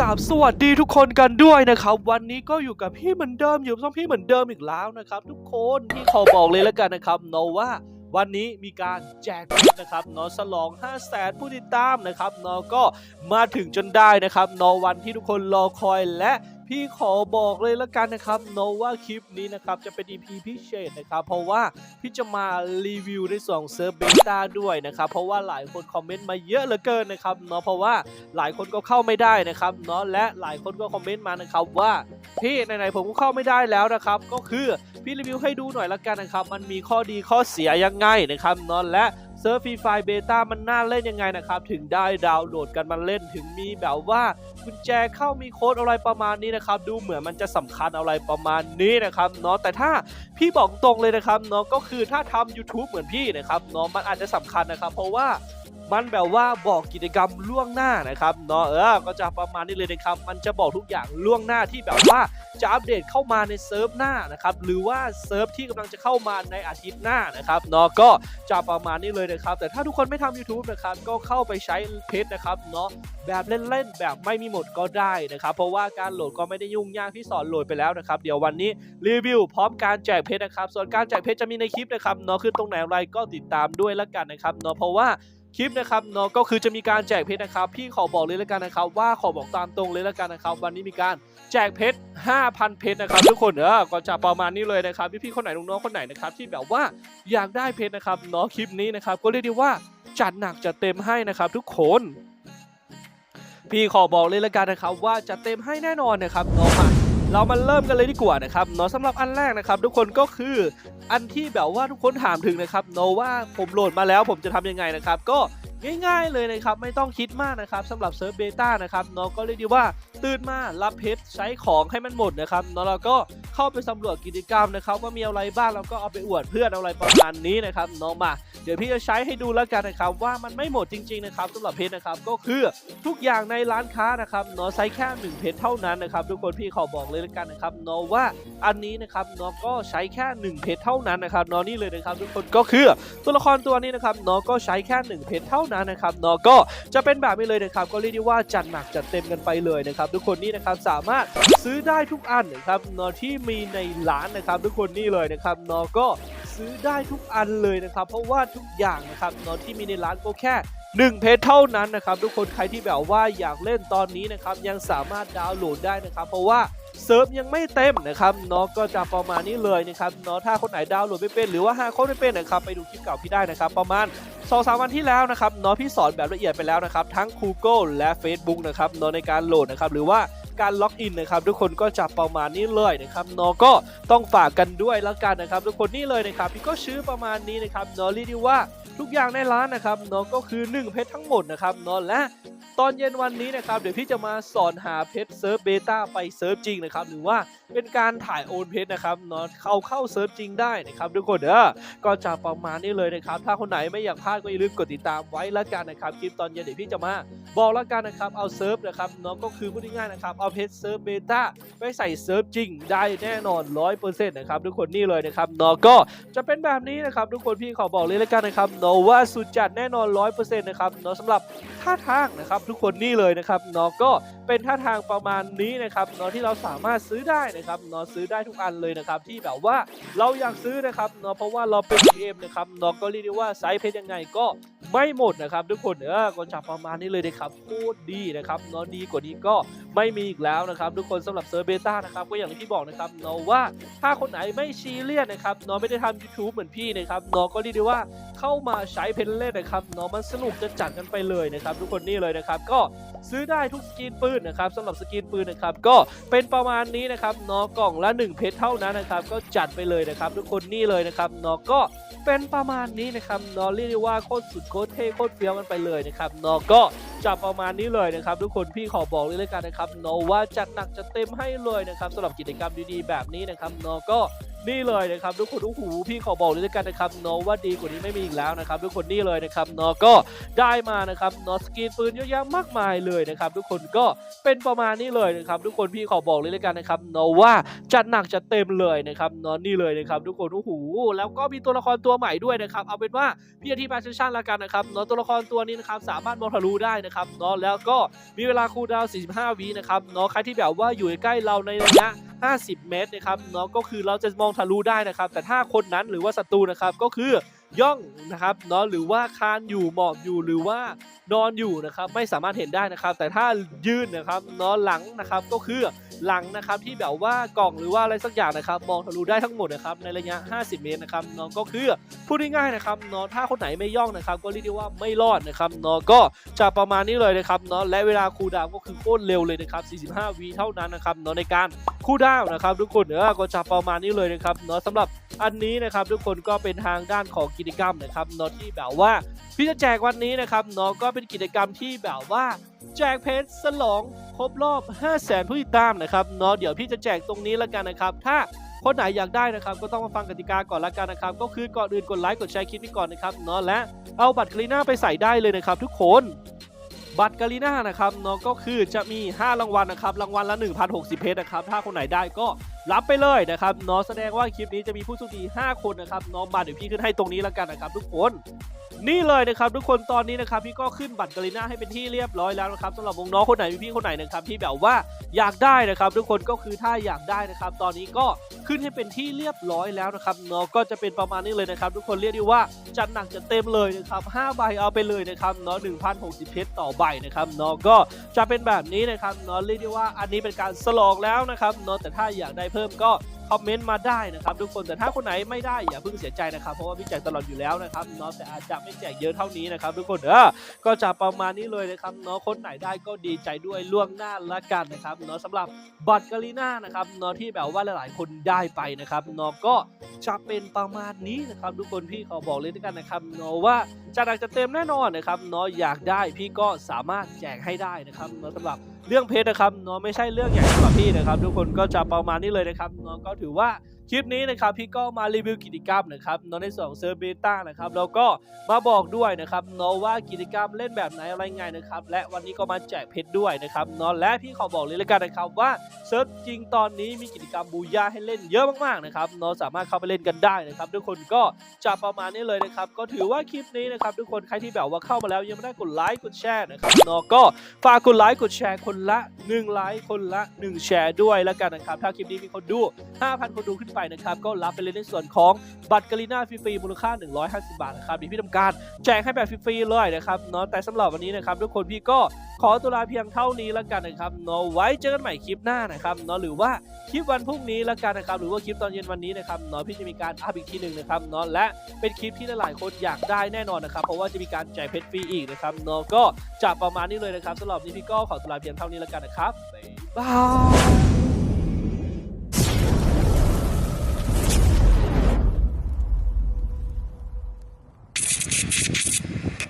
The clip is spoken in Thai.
กราบสวัสดีทุกคนกันด้วยนะครับ วันนี้ก็อยู่กับพี่เหมือนเดิมอยู่ต้องพี่เหมือนเดิมอีกแล้วนะครับ ทุกคนพี่ขอบอกเลยแล้วกันนะครับเนาะว่าวันนี้มีการแจกนะครับเนาะฉลอง 5 0 0แสนผู้ติดตามนะครับเนาะก็มาถึงจนได้นะครับเนาะวันที่ทุกคนรอคอยและ พี่ขอบอกเลยล้วกันนะครับเนาะว่าคลิปนี้นะครับจะเป็น EP พิเศษนะครับเพราะว่าพี่จะมารีวิวในส่วนของเซิร์ฟเบต้าด้วยนะครับเพราะว่าหลายคนคอมเมนต์มาเยอะเหลือเกินนะครับเนาะเพราะว่าหลายคนก็เข้าไม่ได้นะครับเนาะและหลายคนก็คอมเมนต์มานะครับว่าพี่ไหนๆผมก็เข้าไม่ได้แล้วนะครับก็คือพี่รีวิวให้ดูหน่อยละกันนะครับมันมีข้อดีข้อเสียยังไงนะครับเนาะและ เซิร์ฟฟรีไฟเบต้ามันน่าเล่นยังไงนะครับ ถึงได้ดาวน์โหลดกันมาเล่นถึงมีแบบว่ากุญแจเข้ามีโค้ดอะไรประมาณนี้นะครับ ดูเหมือนมันจะสำคัญอะไรประมาณนี้นะครับเนาะแต่ถ้าพี่บอกตรงเลยนะครับเนาะก็คือถ้าทำ YouTube เหมือนพี่นะครับเนาะมันอาจจะสำคัญนะครับ เพราะว่า มันแบบว่าบอกกิจกรรมล่วงหน้านะครับเนาะเออก็จะประมาณนี้เลยนะครับ มันจะบอกทุกอย่างล่วงหน้าที่แบบว่าจะอัปเดตเข้ามาในเซิร์ฟหน้านะครับหรือว่าเซิร์ฟที่กำลังจะเข้ามาในอาทิตย์หน้านะครับเนาะก็จะประมาณนี้เลยนะครับ แต่ถ้าทุกคนไม่ทำ YouTube นะครับก็เข้าไปใช้เพจนะครับเนาะแบบเล่นๆแบบไม่มีหมดก็ได้นะครับ เพราะว่าการโหลดก็ไม่ได้ยุ่งยากที่สอนโหลดไปแล้วนะครับ เดี๋ยววันนี้รีวิวพร้อมการแจกเพจนะครับ ส่วนการแจกเพจจะมีในคลิปนะครับเนาะขึ้นตรงไหนอะไรก็ติดตามด้วยละกันนะครับเนาะเพราะว่า คลิปนะครับเนาะก็คือจะมีการแจกเพชรนะครับ พี่ขอบอกเลยแล้วกันนะครับ ว่าขอบอกตามตรงเลยแล้วกันนะครับ วันนี้มีการแจกเพชร 5,000 เพชรนะครับทุกคนเออก็จะประมาณนี้เลยนะครับพี่พี่ๆคนไหนน้องๆคนไหนนะครับที่แบบว่าอยากได้เพชรนะครับเนาะคลิปนี้นะครับก็เรียกได้ว่าจัดหนักจัดเต็มให้นะครับ ทุกคนพี่ขอบอกเลยแล้วกันนะครับ ว่าจะเต็มให้แน่นอนนะครับเนาะมา เรามาเริ่มกันเลยดีกว่านะครับเนาะสำหรับอันแรกนะครับ ทุกคนก็คืออันที่แบบว่าทุกคนถามถึงนะครับโนว่าผมโหลดมาแล้วผมจะทำยังไงนะครับ ก็ง่ายๆเลยนะครับ ไม่ต้องคิดมากนะครับสำหรับเซิร์ฟเบต้านะครับเนาะก็เรียกได้ว่าตื่นมารับเพชรใช้ของให้มันหมดนะครับเนาะเราก็ เข้าไปสำรวจกิจกรรมนะครับว่ามีอะไรบ้างแล้วก็เอาไปอวดเพื่อนอะไรประมาณนี้นะครับเนาะมาเดี๋ยวพี่จะใช้ให้ดูแล้วกันนะครับว่ามันไม่หมดจริงๆนะครับสำหรับเพชรนะครับก็คือทุกอย่างในร้านค้านะครับเนาะใช้แค่หนึ่งเพชรเท่านั้นนะครับทุกคนพี่ขอบอกเลยแล้วกันนะครับเนาะว่าอันนี้นะครับเนาะก็ใช้แค่1เพชรเท่านั้นนะครับเนาะนี่เลยนะครับทุกคนก็คือตัวละครตัวนี้นะครับเนาะก็ใช้แค่1เพชรเท่านั้นนะครับเนาะก็จะเป็นแบบนี้เลยนะครับก็เรียกได้ว่าจัดหนักจัดเต็มกันไปเลยนะครับทุกคนนี่นะครับสามารถซื้อได้ทุกอันนะครับเนาะที่มีในร้านนะครับ ทุกคนนี่เลยนะครับนาะก็ซื้อได้ทุกอันเลยนะครับ เพราะว่าทุกอย่างนะครับนาะที่มีในร้านก็แค่1เพจเท่านั้นนะครับ ทุกคนใครที่แบบว่าอยากเล่นตอนนี้นะครับยังสามารถดาวน์โหลดได้นะครับ เพราะว่าเซิร์ฟยังไม่เต็มนะครับเนาะก็จะประมาณนี้เลยนะครับเนาะถ้าคนไหนดาวน์โหลดไม่เป็นหรือว่าหาโค้ดไม่เป็นนะครับไปดูคลิปเก่าพี่ได้นะครับ ประมาณ2อสาวันที่แล้วนะครับเนาะพี่สอนแบบละเอียดไปแล้วนะครับ ทั้ง Google และ Facebook นะครับเนาะในการโหลดนะครับหรือว่า การล็อกอินนะครับทุกคนก็จะประมาณนี้เลยนะครับเนาะก็ต้องฝากกันด้วยแล้วกันนะครับทุกคนนี่เลยนะครับพี่ก็ชื่อประมาณนี้นะครับเนาะเรียกได้ว่าทุกอย่างในร้านนะครับเนาะก็คือ 1 เพชรทั้งหมดนะครับเนาะและตอนเย็นวันนี้นะครับเดี๋ยวพี่จะมาสอนหาเพชรเซิร์ฟเบต้าไปเซิร์ฟจริงนะครับหรือว่าเป็นการถ่ายโอนเพชรนะครับเนาะเข้าเข้าเซิร์ฟจริงได้นะครับทุกคนเด้อก็จะประมาณนี้เลยนะครับถ้าคนไหนไม่อยากพลาดก็อย่าลืมกดติดตามไว้แล้วกันนะครับคลิปตอนเย็นเดี๋ยวพี่จะมา บอกแล้วกันนะครับเอาเซิร์ฟนะครับเนาะก็คือพูดง่ายๆนะครับเอาเพชรเซิร์ฟเบต้าไปใส่เซิร์ฟจริงได้แน่นอน 100%นะครับทุกคนนี่เลยนะครับเนาะก็จะเป็นแบบนี้นะครับทุกคนพี่ขอบอกเลยแล้วกันนะครับเนาะว่าสุดจัดแน่นอน 100%นะครับเนาะสำหรับท่าทางนะครับทุกคนนี่เลยนะครับเนาะก็เป็นท่าทางประมาณนี้นะครับเนาะที่เราสามารถซื้อได้นะครับเนาะซื้อได้ทุกอันเลยนะครับที่แบบว่าเราอยากซื้อนะครับเนาะเพราะว่าเราเป็น GM นะครับเนาะก็เรียกได้ว่าไซส์เพชรยังไงก็ ไม่หมดนะครับ ทุกคนเออก็จะประมาณนี้เลยนะครับโคตรดีนะครับเนาะดีกว่านี้ก็ไม่มีอีกแล้วนะครับทุกคนสำหรับเซอร์เบต้านะครับก็อย่างที่บอกนะครับเนาะว่าถ้าคนไหนไม่ชีเรียสนะครับเนาะไม่ได้ทำ YouTube เหมือนพี่นะครับเนาะก็เรียกได้ว่าเข้ามาใช้เพนเล่นนะครับเนาะมันสนุกจะจัดกันไปเลยนะครับทุกคนนี่เลยนะครับก็ ซื้อได้ทุกสกินปืนนะครับสำหรับสกินปืนนะครับก็เป็นประมาณนี้นะครับเนาะกล่องละ 1 เพชรเท่านั้นนะครับก็จัดไปเลยนะครับทุกคนนี่เลยนะครับเนาะก็เป็นประมาณนี้นะครับเนาะเรียกได้ว่าโคตรสุดโคตรเท่โคตรเฟี้ยวกันไปเลยนะครับเนาะก็จะประมาณนี้เลยนะครับ ทุกคนพี่ขอบอกเลยเลยกันนะครับเนาะว่าจัดหนักจะเต็มให้เลยนะครับสำหรับกิจกรรมดีๆแบบนี้นะครับเนาะก็ นี่เลยนะครับทุกคนโอ้โหพี่ขอบอกเลยด้วยกันนะครับเนาะว่าดีกว่านี้ไม่มีอีกแล้วนะครับทุกคนนี่เลยนะครับเนาะก็ได้มานะครับเนาะสกรีนปืนเยอะแยะมากมายเลยนะครับทุกคนก็เป็นประมาณนี้เลยนะครับทุกคนพี่ขอบอกเลยด้วยกันนะครับเนาะว่าจัดหนักจัดเต็มเลยนะครับเนาะนี่เลยนะครับทุกคนโอ้โหแล้วก็มีตัวละครตัวใหม่ด้วยนะครับเอาเป็นว่าพี่อธิบายสั้นๆล้วกันนะครับเนาะตัวละครตัวนี้นะครับสามารถมองทะลุได้นะนะครับเนาะแล้วก็มีเวลาคูลดาวน์45วินะครับเนาะใครที่แบบว่าอยู่ใกล้เราในระยะ 50 เมตรนะครับเนาะก็คือเราจะมองทะลุได้นะครับ แต่ถ้าคนนั้นหรือว่าศัตรูนะครับก็คือย่องนะครับเนาะหรือว่าคานอยู่หมอบอยู่หรือว่านอนอยู่นะครับไม่สามารถเห็นได้นะครับ แต่ถ้ายืนนะครับเนาะหลังนะครับก็คือหลังนะครับที่แบบว่ากล่องหรือว่าอะไรสักอย่างนะครับ มองทะลุได้ทั้งหมดนะครับในระยะ 50 เมตรนะครับเนาะก็คือพูดง่ายๆนะครับเนาะถ้าคนไหนไม่ย่องนะครับ ก็เรียกได้ว่าไม่รอดนะครับเนาะก็จะประมาณนี้เลยนะครับเนาะและเวลาคูดาวก็คือโคตรเร็วเลยนะครับ 45วิเท่านั้นนะครับเนาะในการ คู่ดาวนะครับทุกคนเออก็จะประมาณนี้เลยนะครับเนาะสำหรับอันนี้นะครับทุกคนก็เป็นทางด้านของกิจกรรมนะครับเนาะที่แบบว่าพี่จะแจกวันนี้นะครับเนาะก็เป็นกิจกรรมที่แบบว่าแจกเพชรสลองครบรอบ 5 0 0แสนผู้ติดตามนะครับเนาะเดี๋ยวพี่จะแจกตรงนี้แล้วกันนะครับ ถ้าคนไหนอยากได้นะครับ ก็ต้องมาฟังกติกาก่อนละกันนะครับ ก็คือก่อนอื่นกดไลค์กดแชร์คลิปนี้ก่อนนะครับเนาะและเอาบัตรกรีน่าไปใส่ได้เลยนะครับ ทุกคน บัตรกาลีน่านะครับเนาะก็คือจะมี 5 รางวัลนะครับรางวัลละ 1,060 เพชรนะครับถ้าคนไหนได้ก็ รับไปเลยนะครับเนาะแสดงว่าคลิปนี้จะมีผู้โชคดี 5 คนนะครับเนาะมาเดี๋ยวพี่ขึ้นให้ตรงนี้แล้วกันนะครับทุกคนนี่เลยนะครับทุกคนตอนนี้นะครับพี่ก็ขึ้นบัตรกาลีน่าให้เป็นที่เรียบร้อยแล้วนะครับสำหรับวงน้องคนไหนพี่คนไหนนะครับที่แบบว่าอยากได้นะครับทุกคนก็คือถ้าอยากได้นะครับ ตอนนี้ก็ขึ้นให้เป็นที่เรียบร้อยแล้วนะครับเนาะก็จะเป็นประมาณนี้เลยนะครับ ทุกคนเรียกได้ว่าจัดหนักจัดเต็มเลยนะครับ5ใบเอาไปเลยนะครับเนาะ1,060เพชรต่อใบนะครับเนาะก็จะเป็นแบบนี้นะครับเนาะเรียกได้ว่าอันนี้เป็นการสลองแล้วนะครับเนาะแต่ถ้าอยากได้เพิ่มก็คอมเมนต์มาได้นะครับทุกคนแต่ถ้าคนไหนไม่ได้อย่าเพิ่งเสียใจนะครับเพราะว่าพี่แจกตลอดอยู่แล้วนะครับเนาะแต่อาจจะไม่แจกเยอะเท่านี้นะครับทุกคนเออก็จะประมาณนี้เลยนะครับเนาะคนไหนได้ก็ดีใจด้วยล่วงหน้าละกันนะครับเนาะสำหรับบัตรกาลีน่านะครับเนาะที่แบบว่าหลายๆ คนได้ไปนะครับเนาะก็จะเป็นประมาณนี้นะครับทุกคนพี่ขอบอกเลยด้วยกันนะครับเนาะว่าจะหนักจะเต็มแน่นอนนะครับเนาะอยากได้พี่ก็สามารถแจกให้ได้นะครับเนาะสำหรับ เรื่องเพชรนะครับเนาะไม่ใช่เรื่องใหญ่สำหรับพี่นะครับ ทุกคนก็จะประมาณนี้เลยนะครับเนาะก็ถือว่า คลิปนี้นะครับพี่ก็มารีวิวกิจกรรมนะครับในส่วนของเซิร์เบต้านะครับแล้วก็มาบอกด้วยนะครับเนาะว่ากิจกรรมเล่นแบบไหนอะไรไงนะครับและวันนี้ก็มาแจกเพชรด้วยนะครับเนาะและพี่ขอบอกเลยแล้วกันนะครับว่าเซิร์ฟจริงตอนนี้มีกิจกรรมบูย่าให้เล่นเยอะมากๆนะครับเนาะสามารถเข้าไปเล่นกันได้นะครับ ทุกคนก็จะประมาณนี้เลยนะครับก็ถือว่าคลิปนี้นะครับทุกคนใครที่แบบว่าเข้ามาแล้วยังไม่ได้กดไลค์กดแชร์นะครับเนาะก็ฝากกดไลค์กดแชร์คนละ1ไลค์คนละ 1 แชร์ด้วยแล้วกันนะครับถ้าคลิปนี้มีคนดู 5,000 คนดูขึ้นไปนะครับก็รับไปเลยในส่วนของบัตรกาลีน่าฟรีๆมูลค่า 150 บาทนะครับดีพี่ทำการแจกให้แบบฟรีๆเลยนะครับเนาะแต่สำหรับวันนี้นะครับทุกคนพี่ก็ขอตัวลาเพียงเท่านี้แล้วกันนะครับเนาะไว้เจอกันใหม่คลิปหน้านะครับเนาะหรือว่าคลิปวันพรุ่งนี้แล้วกันนะครับหรือว่าคลิปตอนเย็นวันนี้นะครับเนาะพี่จะมีการอัพอีกทีหนึ่งนะครับเนาะและเป็นคลิปที่หลายๆคนอยากได้แน่นอนนะครับเพราะว่าจะมีการแจกเพชรฟรีอีกนะครับเนาะก็จะประมาณนี้เลยนะครับสำหรับวันนี้พี่ก็ขอตัวลาเพียงเท่านี้แล้วกันนะครับบ๊ายบาย